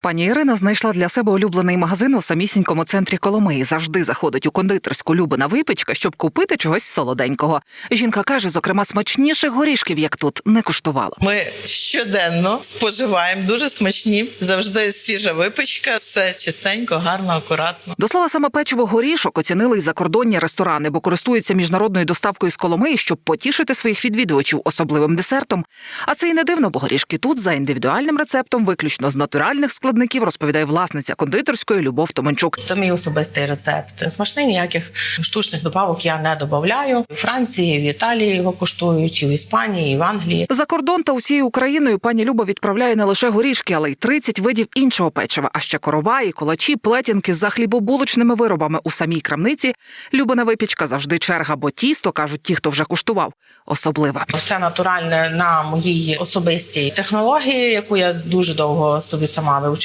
Пані Ірина знайшла для себе улюблений магазин у самісінькому центрі Коломиї. Завжди заходить у кондитерську Любина випічка, щоб купити чогось солоденького. Жінка каже, зокрема, смачніших горішків, як тут, не куштувала. Ми щоденно споживаємо дуже смачні, завжди свіжа випічка, все чистенько, гарно, акуратно. До слова, саме печиво горішок оцінили й закордонні ресторани, бо користуються міжнародною доставкою з Коломиї, щоб потішити своїх відвідувачів особливим десертом. А це й не дивно, бо горішки тут за індивідуальним рецептом, виключно з натуральних складників, розповідає власниця кондитерської Любов Томанчук. Це мій особистий рецепт. Смачний ніяких штучних добавок я не додаю. У Франції, в Італії його коштують, і в Іспанії, і в Англії. За кордон та усією Україною пані Люба відправляє не лише горішки, але й 30 видів іншого печива, а ще короваї, колачі, плетінки за хлібобулочними виробами у самій крамниці. Любина випічка завжди черга, бо тісто кажуть ті, хто вже куштував, особливе. Все натуральне на моїй особистій технології, яку я дуже довго собі сама вивчала,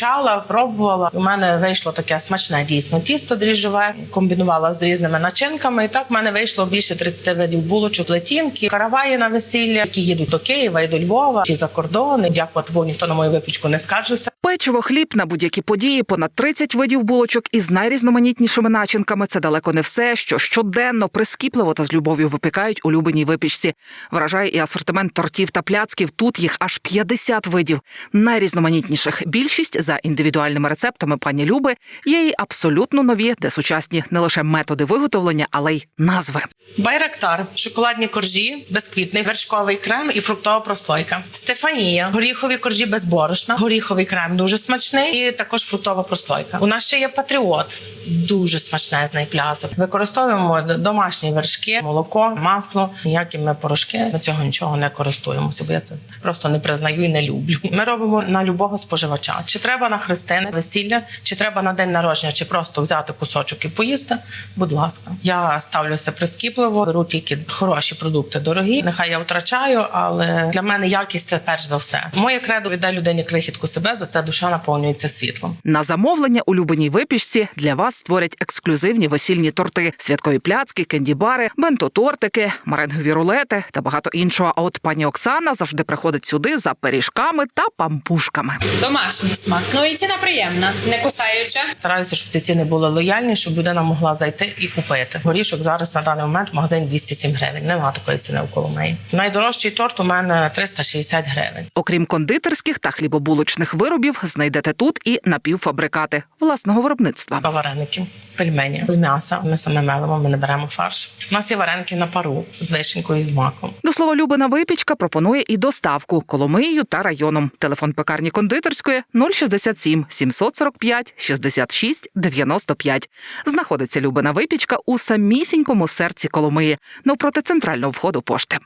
пробувала. У мене вийшло таке смачне дійсно тісто дріжджове, комбінувала з різними начинками. І так в мене вийшло більше 30 видів булочок, летінки, караваї на весілля, які їдуть до Києва і до Львова, і за кордон. Дякувати Богу, ніхто на мою випічку не скаржився. Печиво, хліб на будь-які події, понад 30 видів булочок із найрізноманітнішими начинками. Це далеко не все, що щоденно прискіпливо та з любов'ю випікають у любиній випічці. Вражає і асортимент тортів та пляцків. Тут їх аж 50 видів найрізноманітніших. Більшість за індивідуальними рецептами пані Люби є і абсолютно нові, де сучасні не лише методи виготовлення, але й назви. Байрактар, шоколадні коржі, безквітний, вершковий крем і фруктова прослойка. Стефанія, горіхові коржі без борошна, горіховий крем дуже смачний, і також фруктова прослойка. У нас ще є патріот, дуже смачнезний плясок. Використовуємо домашні вершки, молоко, масло. Ніякі ми порошки на цього нічого не користуємося, бо я це просто не признаю і не люблю. Ми робимо на любого споживача. Чи треба на хрестини, весілля, чи треба на день народження, чи просто взяти кусочок і поїсти. Будь ласка, я ставлюся прискіпливо, беру тільки хороші продукти, дорогі. Нехай я втрачаю, але для мене якість це перш за все. Моє кредо віддай людині крихітку себе. За це душа наповнюється світлом. На замовлення у любиній випічці для вас створять ексклюзивні весільні торти, святкові пляцки, кендібари, бенто-тортики, маренгові рулети та багато іншого. А от пані Оксана завжди приходить сюди за пиріжками та пампушками. Домашній смак. Ну і ціна приємна, не кусаюча. Стараюся, щоб ці ціни були лояльні, щоб людина могла зайти і купити. Горішок зараз на даний момент в магазині 207 гривень. Нема такої ціни в Коломиї. Найдорожчий торт у мене 360 гривень. Окрім кондитерських та хлібобулочних виробів, знайдете тут і напівфабрикати власного виробництва. Вареники, пельмені з м'яса. Ми саме мелимо, ми не беремо фарш. У нас є вареники на пару з вишенькою і з маком. До слова, Любина випічка пропонує і доставку Коломиєю та районом. Телефон пекарні кондитерської 067 745 66 95. Знаходиться Любина випічка у самісінькому серці Коломиї, навпроти центрального входу пошти.